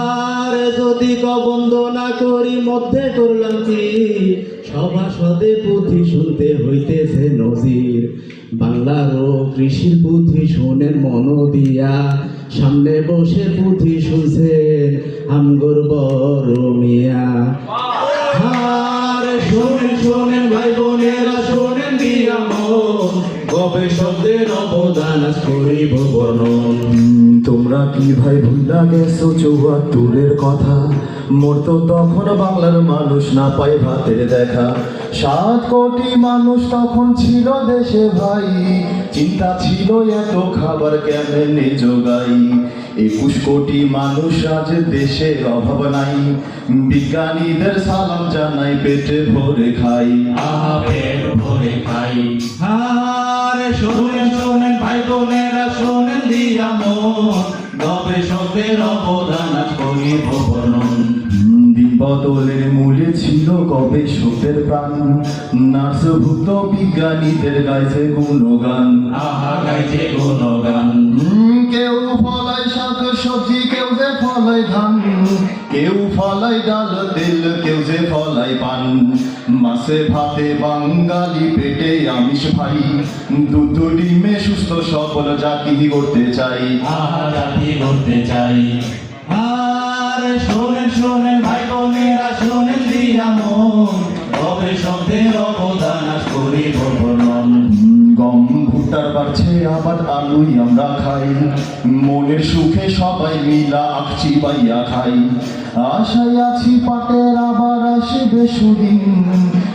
আর যদি কবন্ধ না করি মধ্যে করলাম কি? সভাসদে পুঁথি শুনতে হইতেছে নজির। বাংলার ও কৃষির পুঁথি শোনেন মন দিয়া। সামনে বসে পুঁথি শুনছেন আমগর বড় মিয়া। আর শোনেন শোনেন। গবেষকদের অবদান করিব বর্ণন। তোমরা কি ভাই ভুলা গেছো চৌহাত্তরের কথা? মোর তো তখন বাংলার মানুষ না পায় ভাতের দেখা। সাত কোটি মানুষ তখন ছিল দেশে ভাই। চিন্তা ছিল এত খাবার কেমনে যোগাই? একুশ কোটি মানুষ আজ দেশে অভাব নাই। বিজ্ঞানীদের সালাম জানাই পেটে ভরে খাই। পেট ভরে খাই। আর শোনেন দিয়া মন গবেষকদের অবদান করিব বর্ণন বদলের মূলে ছিল গবেষকদের প্রাণ। নার্সভুক্ত বিজ্ঞানীদের গাইছে গুণগান। আহা, গাইছে গুণগান। কেউ ফলাই ডাল তেল কেউ যে ফলাই পান। মাছে ভাতে বাঙালি পেটে আমিষ ভাই। দুধ ডিমে সুস্থ সফল জাতি করতে চাই। জাতি করতে চাই। আর শোনেন শোনেন ভাই বোনেরা শোনেন দিয়া মন। গবেষকদের অবদান বর্ণন গম ভুট্টার বাড়ছে আবার আলুই আমরা খাই। মনের সুখে সবাই মিলা আখছি পাইয়া খাই। আশায় আছি পাটের আবার আসিবে সুদিন।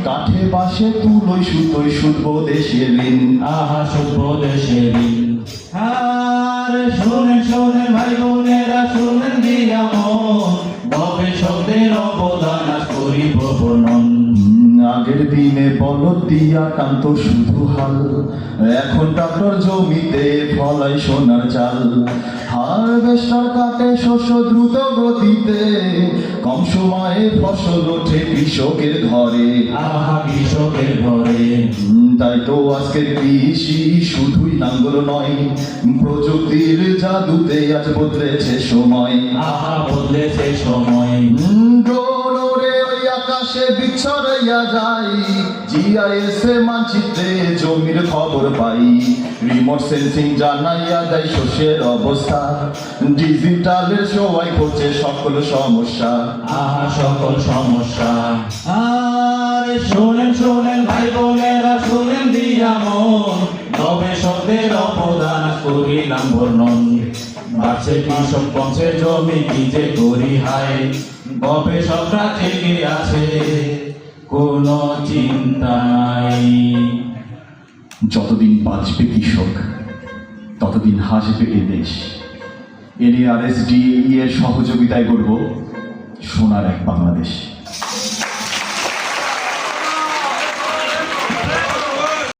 কাঠে পাশে তুলোই সুতোই শুধবো দেশের ঋণ। আহা সভ্য দেশের আর শোনেন দিনে বলদ দিয়া টানত শুধু হাল। এখন ট্রাক্টর জমিতে ফলাই সোনার চাল। হারভেস্টার কাটে শস্য দ্রুত গতিতে। কম সময়ে ফসল ওঠে কৃষকের ঘরে। আহা কৃষকের ঘরে। তাই তো আজকের কৃষি শুধুই নাঙ্গল নয়। প্রযুক্তির জাদুতে আজ বদলেছে সময়। আহা বদলেছে সময়। বিচ্ছরাইয়া যাই, জিআইএস মানচিত্রে জমির খবর পাই। রিমোট সেন্সিং জানাইয়া দেয় শস্যের অবস্থা। ডিজিটালের সবাই করছে সকল সমস্যা। আহা, সকল সমস্যা। আর শোনেন শোনেন ভাই বোনেরা, শোনেন দিয়া মন। গবেষকদের অবদান করিলাম বর্ণন। বাড়ছে কৃষক কমছে জমি কি যে করি হায়। গবেষকরা জেগে আছে। কোনো চিন্তা নাই যতদিন বাঁচবে কৃষক, ততদিন হাসবে এ দেশ। এনএআরএসডি এর সহযোগিতায় করব সোনার এক বাংলাদেশ।